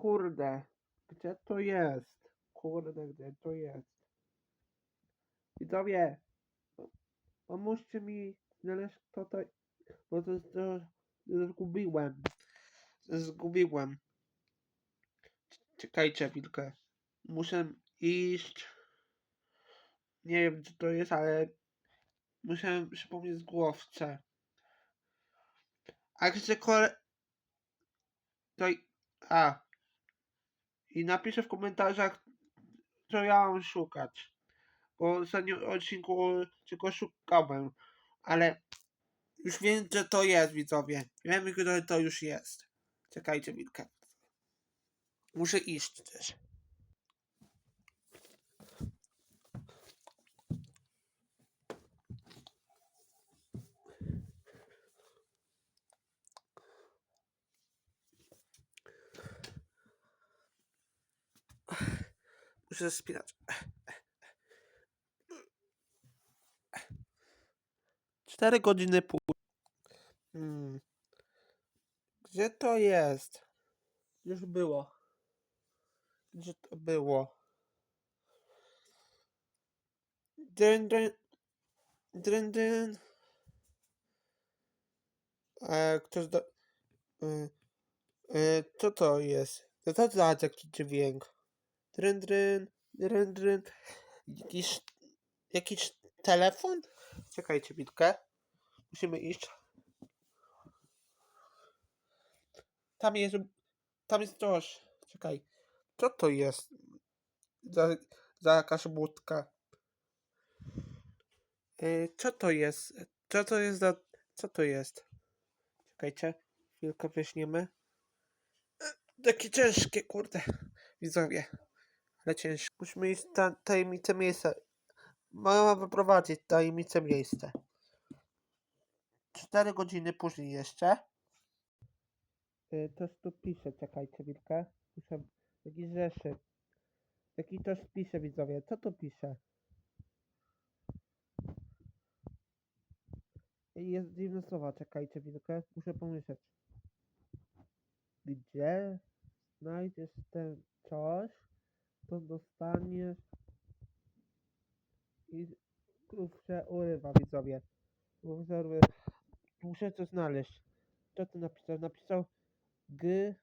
Kurde, gdzie to jest? Kurde, gdzie to jest? Widzowie, pomóżcie mi znaleźć kto to, bo to, to, zgubiłem. Zgubiłem. Czekajcie chwilkę. Muszę iść. Nie wiem, co to jest, ale muszę przypomnieć z głowce. A gdzie kole... To... A. I napiszę w komentarzach, co ja mam szukać. Bo w ostatnim odcinku czego szukałem. Ale już wiem, że to jest, widzowie. Wiem, że to już jest. Czekajcie chwilkę. Muszę iść też. Muszę spinać. Cztery godziny pół. Hmm. Gdzie to jest? Już było. Gdzie to było? Dyn, dyn. Dyn, dyn. E, ktoś do... E, e, co to jest? Co to za taki dźwięk? Dryn, dryn, dryn, dryn. Jakiś, jakiś telefon? Czekajcie, bitkę. Musimy iść. Tam jest, tam jest coś. Czekaj. Co to jest? Za, za jakaś budka. Yy, co to jest? Co to jest za... Co to jest? Czekajcie. Chwilkę wyśniemy. Takie ciężkie, kurde. Widzowie. Ale ciężkie. Musimy iść na tajemnicze miejsce. Mama wyprowadzić tajemnicze miejsce. Cztery godziny później jeszcze. Y, Coś tu pisze, czekajcie chwilkę. Muszę... Jakiś zeszyt. Jaki coś pisze, widzowie. Co tu pisze? Jest dziwne słowa, czekajcie chwilkę. Muszę pomyśleć. Gdzie znajdziesz ten coś, to dostaniesz i krów się urywa, widzowie. Urywa. Muszę coś znaleźć. Co tu napisał? Napisał G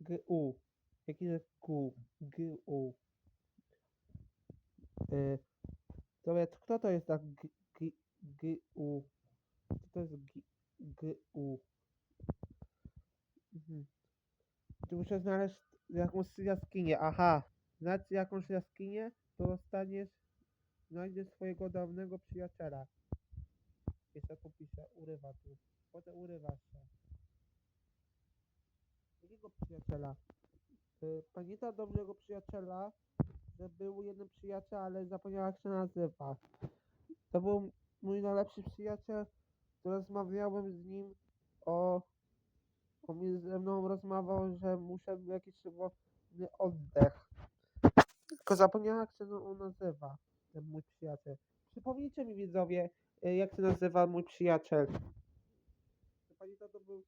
G U. Jaki jest Q? G U. Y, to kto to jest tak G, G, G U? Co to jest G, G U? Mhm. Muszę znaleźć jakąś jaskinię. Aha. Znać jakąś jaskinię, to dostaniesz, znajdziesz swojego dawnego przyjaciela. Jeszcze tu pisze, urywa tu. Potem urywa się. Jakiego przyjaciela? Y, Pamięta dobrego przyjaciela, że był jeden przyjaciel, ale zapomniała jak się nazywa. To był mój najlepszy przyjaciel, to rozmawiałem z nim o... On ze mną rozmawiał, że muszę jakiś wolny oddech. Tylko zapomniałem jak się on nazywa, ten mój przyjaciel. Przypomnijcie mi widzowie, y, jak się nazywa mój przyjaciel. Pamiętam to był...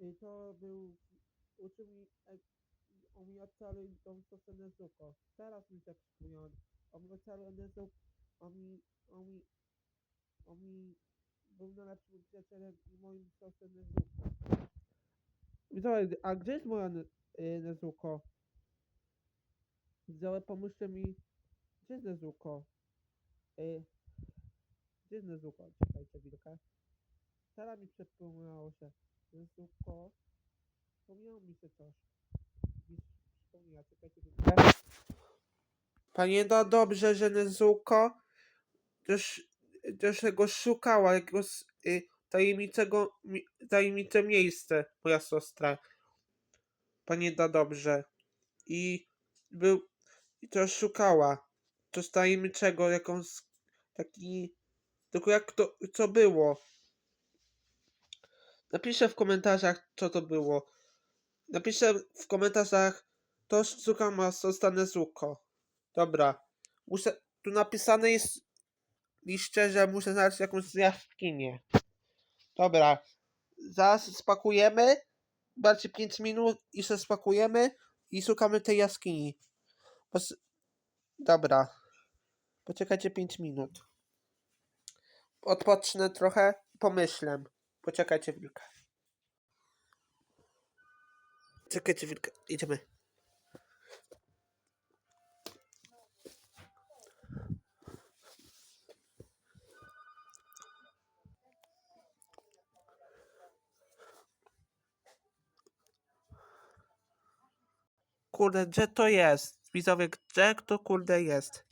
Y, To był... Uczył mi... On mi ocalił tą stosę Nezuko. Teraz mi tak przypomniałem. On mi ocalił Nezuko. On mi... On mi... On mi... Był najlepszym przyjacielem i moim stosem Nezuko. Widzowie, a gdzie jest moja Ne- y, Nezuko? Widzowie, pomóżcie mi. Gdzie jest Nezuko? Y, gdzie jest Nezuko? Czekajcie chwilkę. Teraz mi przypomniało się. Nezuko. Przypomniało mi się coś. Przypomniała, czekajcie chwilkę. Pamięta dobrze, że Nezuko też, też go szukała, jakiegoś y, tajemniczego, mi- tajemnicze miejsce, moja siostra. Pamięta dobrze. I był, i to szukała. Coś tajemniczego, jakąś, taki, tylko jak to, co było. Napiszę w komentarzach, co to było. Napiszę w komentarzach, to sztuka ma zostanę zuko. Dobra. Muszę, tu napisane jest liście, że muszę znaleźć jakąś jaskinię. Dobra. zaraz spakujemy, bardziej 5 minut i się spakujemy i szukamy tej jaskini. Pos- Dobra. Poczekajcie 5 minut. Odpocznę trochę, pomyślę. Poczekajcie chwilkę. Czekajcie chwilkę, idziemy. Kurde, gdzie to jest? Widzowie, gdzie to kurde jest?